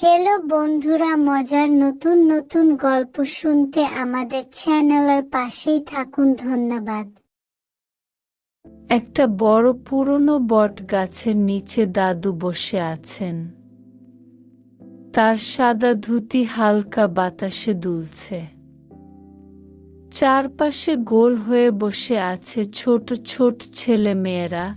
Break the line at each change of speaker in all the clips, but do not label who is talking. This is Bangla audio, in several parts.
হ্যালো বন্ধুরা, মজার নতুন নতুন গল্প শুনতে আমাদের চ্যানেলের পাশেই থাকুন, ধন্যবাদ।
একটা বড় পুরনো বট গাছের নিচে দাদু বসে আছেন। তার সাদা ধুতি হালকা বাতাসে দুলছে। চারপাশে গোল হয়ে বসে আছে ছোট ছোট ছেলে মেয়েরা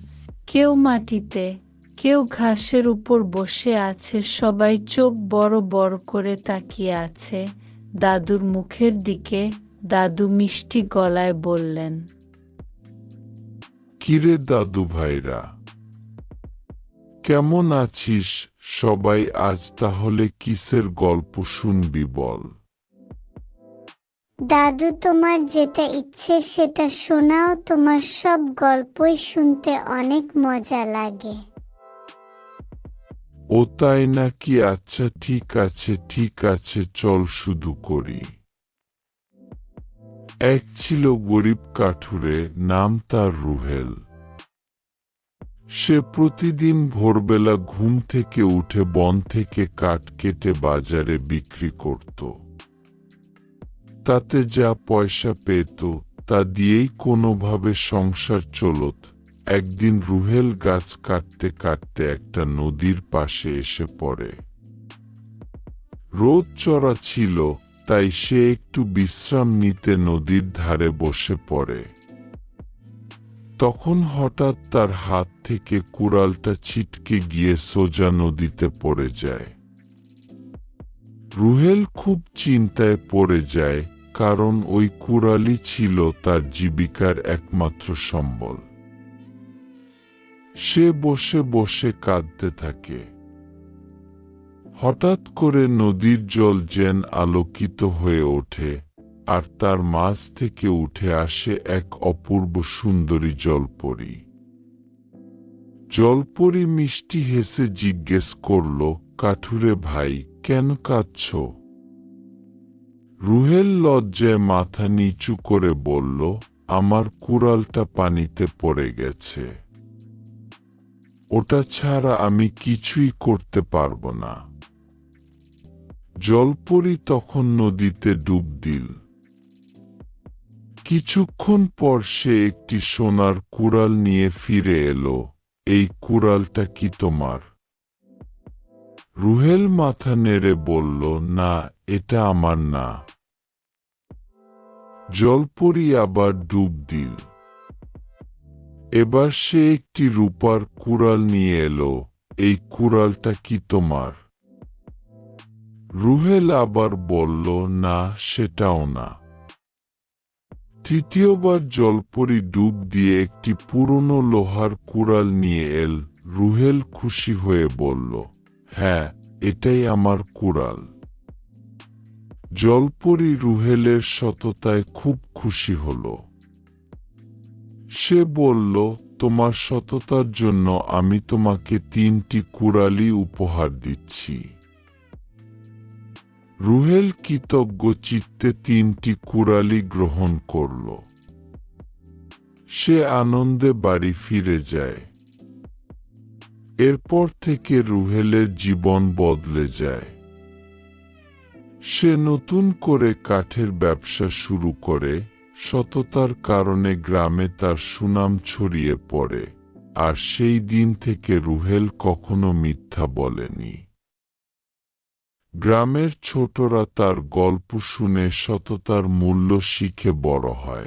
কেউ মাটিতে কেউ ঘাসের উপর বসে আছে সবাই চোখ বড় বড় করে তাকিয়ে আছে। দাদুর মুখের দিকে দাদু মিষ্টি গলায় বললেন
কিরে দাদু ভাইরা কেমন আছিস? সবাই আজ তাহলে কিসের গল্প শুনবি বল?
দাদু তোমার যেটা ইচ্ছে সেটা শোনাও তোমার সব গল্পই শুনতে অনেক মজা লাগে।
ও তাই নাকি আচ্ছা ঠিক আছে ঠিক আছে, চল শুধু করি। এক ছিল গরিব কাঠুরে, নাম তার রুহেল। সে প্রতিদিন ভোরবেলা ঘুম থেকে উঠে বন থেকে কাঠ কেটে বাজারে বিক্রি করত। তাতে যা পয়সা পেত, তা দিয়েই কোনোভাবে সংসার চলত। একদিন রুহেল গাছ কাটতে কাটতে একটা নদীর পাশে এসে পড়ে। রোদ চড়া ছিল, তাই সে একটু বিশ্রাম নিতে নদীর ধারে বসে পড়ে। তখন হঠাৎ তার হাত থেকে কুড়ালটা ছিটকে গিয়ে সোজা নদীতে পড়ে যায়। রুহেল খুব চিন্তায় পড়ে যায়, কারণ ওই কুড়ালি ছিল তার জীবিকার একমাত্র সম্বল। সে বসে বসে কাঁদতে থাকে। হঠাৎ করে নদীর জল যেন আলোকিত হয়ে ওঠে আর তার মাঝ থেকে উঠে আসে এক অপূর্ব সুন্দরী জলপরি। জলপরি মিষ্টি হেসে জিজ্ঞেস করল, কাঠুরে ভাই, কেন কাঁদছ? রুহেল লজ্জায় মাথা নিচু করে বলল, আমার কুড়ালটা পানিতে পড়ে গেছে। ওটা ছাড়া আমি কিছুই করতে পারব না। জলপরি তখন নদীতে ডুব দিল। কিছুক্ষণ পর সে একটি সোনার কুড়াল নিয়ে ফিরে এলো। এই কুড়ালটা কি তোমার? রুহেল মাথা নেড়ে বলল, না, এটা আমার না। জলপরি আবার ডুব দিল। এবার সে একটি রূপার কুড়াল নিয়ে এলো। এই কুড়ালটা কি তোমার? রুহেল আবার বলল, না, সেটাও না। তৃতীয়বার জলপরি ডুব দিয়ে একটি পুরনো লোহার কুড়াল নিয়ে এল। রুহেল খুশি হয়ে বলল হ্যাঁ এটাই আমার কুড়াল। জলপরি রুহেলের সততায় খুব খুশি হল। সে বলল, তোমার সততার জন্য আমি তোমাকে তিনটি কুড়ালি উপহার দিচ্ছি। রুহেল কৃতজ্ঞ চিত্তে তিনটি কুড়ালি গ্রহণ করল। সে আনন্দে বাড়ি ফিরে যায়। এরপর থেকে রুহেলের জীবন বদলে যায়। সে নতুন করে কাঠের ব্যবসা শুরু করে। সততার কারণে গ্রামে তার সুনাম ছড়িয়ে পড়ে, আর সেই দিন থেকে রুহেল কখনো মিথ্যা বলেনি। গ্রামের ছোটরা তার গল্প শুনে সততার মূল্য শিখে বড় হয়।